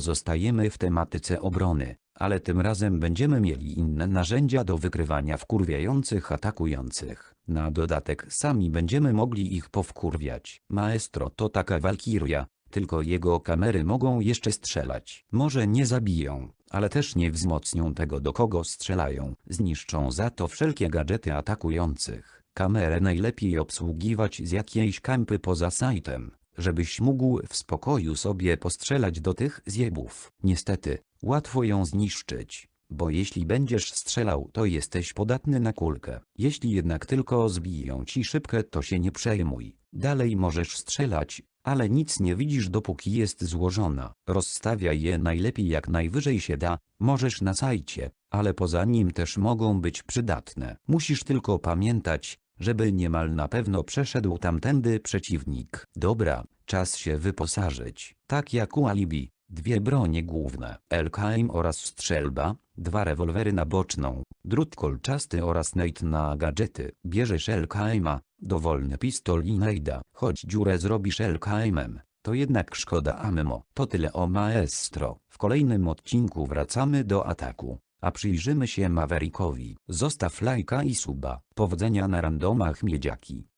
Pozostajemy w tematyce obrony, ale tym razem będziemy mieli inne narzędzia do wykrywania wkurwiających atakujących. Na dodatek sami będziemy mogli ich powkurwiać. Maestro to taka walkiria, tylko jego kamery mogą jeszcze strzelać. Może nie zabiją, ale też nie wzmocnią tego do kogo strzelają. Zniszczą za to wszelkie gadżety atakujących. Kamerę najlepiej obsługiwać z jakiejś kampy poza sajtem, żebyś mógł w spokoju sobie postrzelać do tych zjebów. Niestety, łatwo ją zniszczyć, bo jeśli będziesz strzelał to jesteś podatny na kulkę. Jeśli jednak tylko zbiją ci szybkę to się nie przejmuj. Dalej możesz strzelać, ale nic nie widzisz dopóki jest złożona. Rozstawiaj je najlepiej jak najwyżej się da, możesz na sajcie, ale poza nim też mogą być przydatne. Musisz tylko pamiętać, żeby niemal na pewno przeszedł tamtędy przeciwnik. Dobra, czas się wyposażyć. Tak jak u Alibi, dwie bronie główne, LKM oraz strzelba, dwa rewolwery na boczną, drut kolczasty oraz nate na gadżety. Bierzesz LKM-a, dowolny pistol i najda, choć dziurę zrobisz LKM-em. To jednak szkoda ammo. To tyle o Maestro. W kolejnym odcinku wracamy do ataku. A przyjrzymy się Maverickowi. Zostaw lajka i suba. Powodzenia na randomach miedziaki.